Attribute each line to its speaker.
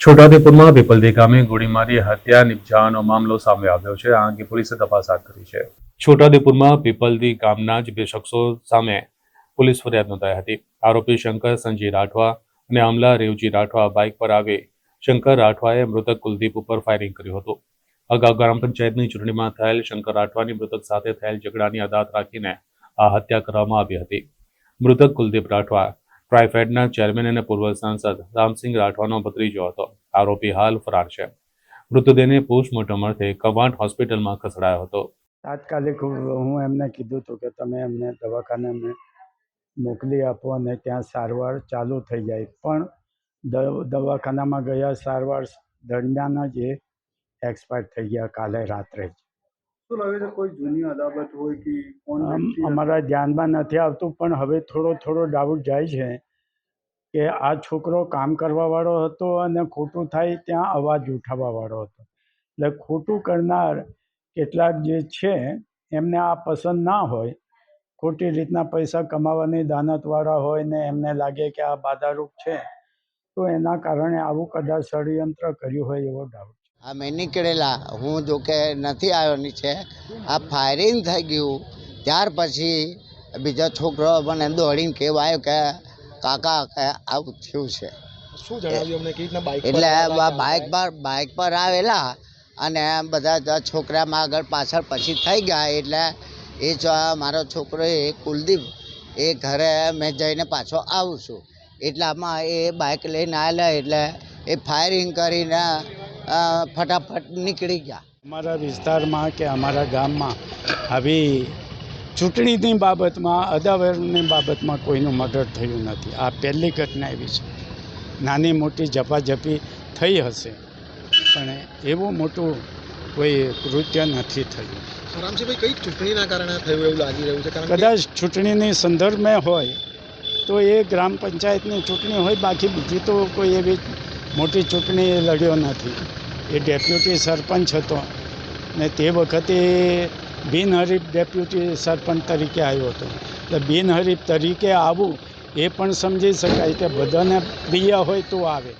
Speaker 1: છોટાઉદેપુરમાં પીપલદી ગામે ગોળીમારી, હત્યા, નિપજાવાનો મામલો સામે આવ્યો છે. આ અંગે પોલીસે તપાસ હાથ ધરી છે. છોટાઉદેપુરમાં પીપલદી ગામના જ બે શખ્સો સામે પોલીસ ફરિયાદ નોંધાઈ હતી. આરોપી શંકર સંજય રાઠવા અને અમલા રેવજી રાઠવા બાઇક પર આવી શંકર રાઠવાએ મૃતક કુલદીપ ઉપર ફાયરિંગ કર્યું હતું. અગાઉ ગ્રામ પંચાયતની ચૂંટણીમાં થયેલ શંકર રાઠવાની મૃતક સાથે થયેલ ઝઘડાની અદાત રાખીને આ હત્યા કરવામાં આવી હતી. મૃતક કુલદીપ રાઠવા ટ્રાયફેડના ચેરમેન અને પૂર્વ સાંસદ રામસિંહ રાઠવાનો ભત્રીજો હતો. આરોપી હાલ ફરાર છે. મૃતદેહને પોસ્ટમોર્ટમ અર્થે કવાંટ હોસ્પિટલમાં ખસેડાયો હતો.
Speaker 2: તાત્કાલિક હું એમને કીધું હતું કે તમે એમને દવાખાને મોકલી આપો અને ત્યાં સારવાર ચાલુ થઈ જાય. પણ દવાખાનામાં ગયા સારવાર દરમિયાન જ એ એક્સપાયર થઈ ગયા કાલે રાત્રે જ.
Speaker 3: શું લાગે છે કોઈ જૂની અદાવત હોય કે કોણ
Speaker 2: અમારા ધ્યાનમાં નથી આવતું પણ હવે થોડો થોડો ડાઉટ જાય છે કે આ છોકરો કામ કરવાવાળો હતો અને ખોટું થાય ત્યાં અવાજ ઉઠાવવાવાળો હતો. એટલે ખોટું કરનાર કેટલાક જે છે એમને આ પસંદ ના હોય ખોટી રીતના પૈસા કમાવાની દાનતવાળા હોય ને એમને લાગે કે આ બાધારૂપ છે તો એના કારણે આવું કદાચ ષડયંત્ર કર્યું હોય એવો ડાઉટ
Speaker 4: અમે નીકળેલા. હું જો કે નથી આવ્યો નીચે. આ ફાયરિંગ થઈ ગયું. ત્યાર પછી બીજો છોકરો મને દોડીને કેવા આવ્યો કે કાકા કે આવું થયું છે.
Speaker 5: શું જણાવ્યું અમને? કેવી રીતના બાઇક
Speaker 4: એટલે આ બાઇક પર બાઇક પર આવેલા અને બધા છોકરામાં આગળ પાછળ પછી થઈ ગયા. એટલે એ જો મારો છોકરો એ કુલદીપ એ ઘરે મેં જઈને પાછો આવું છું. એટલામાં એ બાઇક લઈને આવેલા. એટલે એ ફાયરિંગ કરીને ફટાફટ નીકળી ગયા.
Speaker 2: અમારા વિસ્તારમાં કે અમારા ગામમાં આવી ચૂંટણીની બાબતમાં અદાવરની બાબતમાં કોઈનું મર્ડર થયું નથી. આ પહેલી ઘટના એવી છે. નાની મોટી ઝપાઝપી થઈ હશે પણ એવું મોટું કોઈ કૃત્ય નથી થયું.
Speaker 5: રામજીભાઈ કઈ ચૂંટણીના કારણે થયું એવું લાગી રહ્યું છે?
Speaker 2: કદાચ ચૂંટણીની સંદર્ભમાં હોય તો એ ગ્રામ પંચાયતની ચૂંટણી હોય બાકી બીજી તો કોઈ એવી મોટી ચૂંટણી લડ્યો નથી. એ ડેપ્યુટી સરપંચ હતો ને તે વખતે બિનહરીફ ડેપ્યુટી સરપંચ તરીકે આવ્યો હતો. એટલે બિનહરીફ તરીકે આવવું એ પણ સમજી શકાય કે બધાને પ્રિય હોય તો આવે.